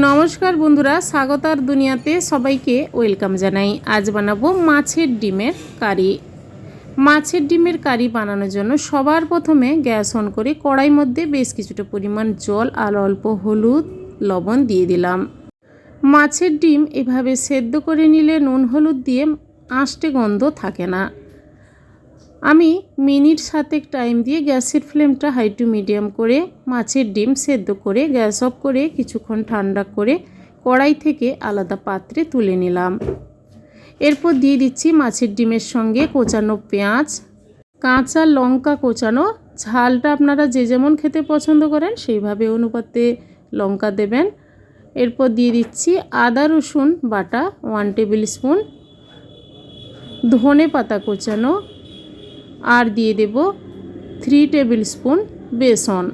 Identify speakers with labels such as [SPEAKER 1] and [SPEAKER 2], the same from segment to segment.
[SPEAKER 1] নমস্কার বন্ধুরা, স্বাগতার দুনিয়াতে সবাইকে ওয়েলকাম জানাই। আজ বানাবো মাছের ডিমের কারি। মাছের ডিমের কারি বানানোর জন্য সবার প্রথমে গ্যাস অন করে কড়াই মধ্যে বেশ কিছুটা পরিমাণ জল আর অল্প হলুদ, লবণ দিয়ে দিলাম। মাছের ডিম এভাবে সেদ্ধ করে নিলে নুন হলুদ দিয়ে আঁশটে গন্ধ থাকে না। আমি মিনিট সাতেক টাইম দিয়ে গ্যাসের ফ্লেমটা হাই টু মিডিয়াম করে মাছের ডিম সেদ্ধ করে, গ্যাস অফ করে কিছুক্ষণ ঠান্ডা করে কড়াই থেকে আলাদা পাত্রে তুলে নিলাম। এরপর দিয়ে দিচ্ছি মাছের ডিমের সঙ্গে কোচানো পেঁয়াজ, কাঁচা লঙ্কা কোচানো। ঝালটা আপনারা যে যেমন খেতে পছন্দ করেন, সেইভাবে অনুপাতে লঙ্কা দেবেন। এরপর দিয়ে দিচ্ছি আদা, রসুন বাটা ওয়ান টেবিল স্পুন ধনে পাতা কোচানো। আর দিয়ে দেব থ্রি টেবিল স্পুন বেসন।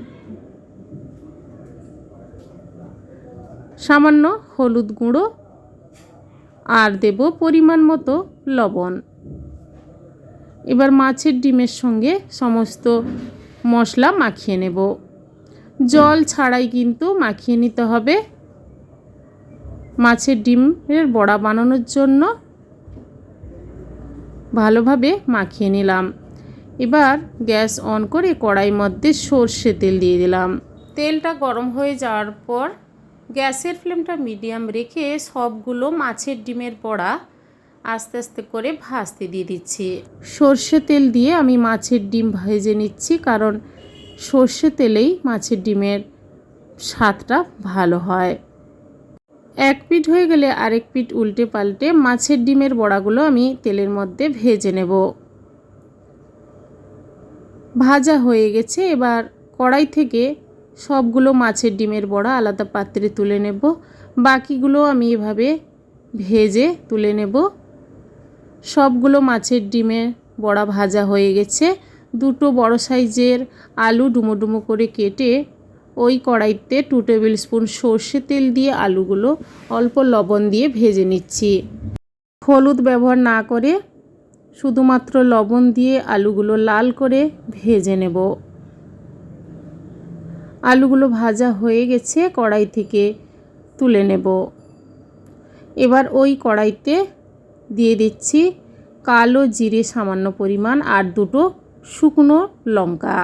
[SPEAKER 1] সামান্য হলুদ গুঁড়ো আর দেব পরিমাণ মতো লবণ। এবার মাছের ডিমের সঙ্গে সমস্ত মশলা মাখিয়ে নেব। জল ছাড়াই কিন্তু মাখিয়ে নিতে হবে। মাছের ডিমের বড়া বানানোর জন্য ভালোভাবে মাখিয়ে নিলাম। এবার গ্যাস অন করে কড়াই মধ্যে সর্ষে তেল দিয়ে দিলাম। তেলটা গরম হয়ে যাওয়ার পর গ্যাসের ফ্লেমটা মিডিয়াম রেখে সবগুলো মাছের ডিমের বড়া আস্তে আস্তে করে ভাজতে দিয়ে দিচ্ছি। সর্ষে তেল দিয়ে আমি মাছের ডিম ভেজে নিচ্ছি কারণ সর্ষে তেলেই মাছের ডিমের স্বাদটা ভালো হয়। এক পিঠ হয়ে গেলে আরেক পিঠ উল্টে পাল্টে মাছের ডিমের বড়াগুলো আমি তেলের মধ্যে ভেজে নেব। ভাজা হয়ে গেছে। এবার কড়াই থেকে সবগুলো মাছের ডিমের বড়া আলাদা পাত্রে তুলে নেব। বাকিগুলো আমি এভাবে ভেজে তুলে নেব। সবগুলো মাছের ডিমের বড়া ভাজা হয়ে গেছে। দুটো বড় সাইজের আলু ডুমো ডুমো করে কেটে ওই কড়াইতে টু টেবিল স্পুন সর্ষে তেল দিয়ে আলুগুলো অল্প লবণ দিয়ে ভেজে নিচ্ছি। হলুদ ব্যবহার না করে শুধুমাত্র লবণ দিয়ে আলুগুলো লাল করে ভেজে নেব। আলুগুলো ভাজা হয়ে গেছে, কড়াই থেকে তুলে নেব। এবার ওই কড়াইতে দিয়ে দিচ্ছি কালো জিরে সামান্য পরিমাণ আর দুটো শুকনো লঙ্কা।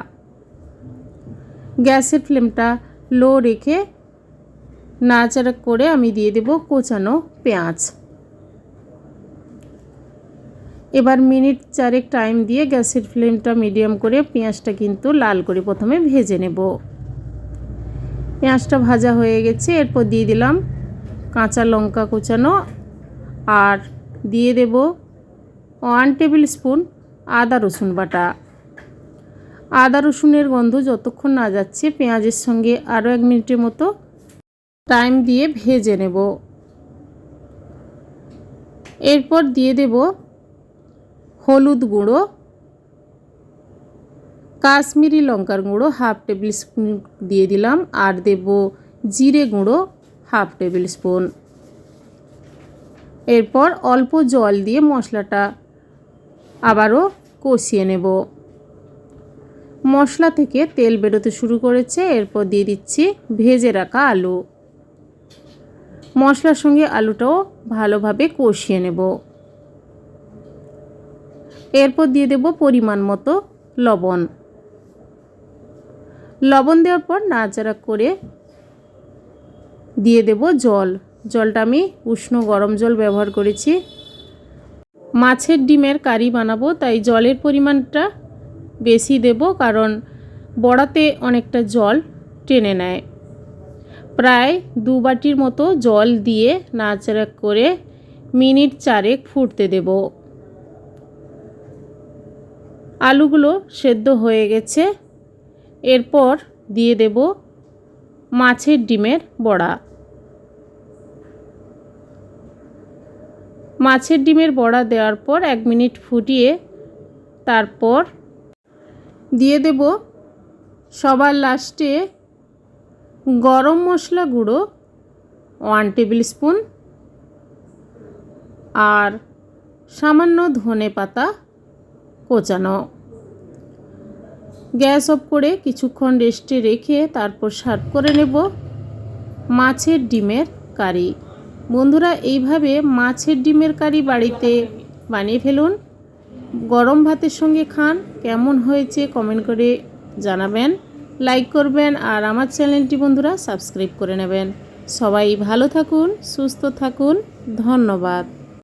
[SPEAKER 1] গ্যাসের ফ্লেমটা লো রেখে নাড়াচাড়া করে আমি দিয়ে দেব কোচানো পেঁয়াজ। এবার মিনিট চারেক টাইম দিয়ে গ্যাসের ফ্লেমটা মিডিয়াম করে পেঁয়াজটা কিন্তু লাল করে প্রথমে ভেজে নেব। পেঁয়াজটা ভাজা হয়ে গেছে, এরপর দিয়ে দিলাম কাঁচা লঙ্কা কুচানো আর দিয়ে দেব ওয়ান টেবিল স্পুন আদা রসুন বাটা। আদা রসুনের গন্ধ যতক্ষণ না যাচ্ছে পেঁয়াজের সঙ্গে আরও এক মিনিটের মতো টাইম দিয়ে ভেজে নেব। এরপর দিয়ে দেব হলুদ গুঁড়ো, কাশ্মীরি লঙ্কার গুঁড়ো হাফ টেবিল স্পুন দিয়ে দিলাম, আর দেব জিরে গুঁড়ো হাফ টেবিল স্পুন। এরপর অল্প জল দিয়ে মশলাটা আবারও কষিয়ে নেব। মশলা থেকে তেল বেরোতে শুরু করেছে, এরপর দিয়ে দিচ্ছি ভেজে রাখা আলু। মশলার সঙ্গে আলুটাও ভালোভাবে কষিয়ে নেব। এরপর দিয়ে দেব পরিমাণ মতো লবণ। লবণ দেওয়ার পর নাড়াচাড়া করে দিয়ে দেব জল। জলটা আমি উষ্ণ গরম জল ব্যবহার করেছি। মাছের ডিমের কারি বানাবো, তাই জলের পরিমাণটা বেশি দেব কারণ বড়াতে অনেকটা জল টেনে নেয়। প্রায় দু বাটির মতো জল দিয়ে নাড়াচাড়া করে মিনিট চারেক ফুটতে দেব। আলুগুলো সেদ্ধ হয়ে গেছে। এরপর দিয়ে দেব মাছের ডিমের বড়া। মাছের ডিমের বড়া দেওয়ার পর এক মিনিট ফুটিয়ে তারপর দিয়ে দেব সবার লাস্টে গরম মশলা গুঁড়ো, ওয়ান টেবিল স্পুন আর সামান্য ধনে পাতা কোচানো। গ্যাস অফ করে কিছুক্ষণ রেস্টে রেখে তারপর সার্ভ করে নেব মাছের ডিমের কারি। বন্ধুরা, এইভাবে মাছের ডিমের কারি বাড়িতে বানিয়ে ফেলুন। গরম ভাতের সঙ্গে খান, কেমন হয়েছে কমেন্ট করে জানাবেন লাইক করবেন, আর আমার চ্যানেলটি বন্ধুরা সাবস্ক্রাইব করে নেবেন। সবাই ভালো থাকুন, সুস্থ থাকুন, ধন্যবাদ।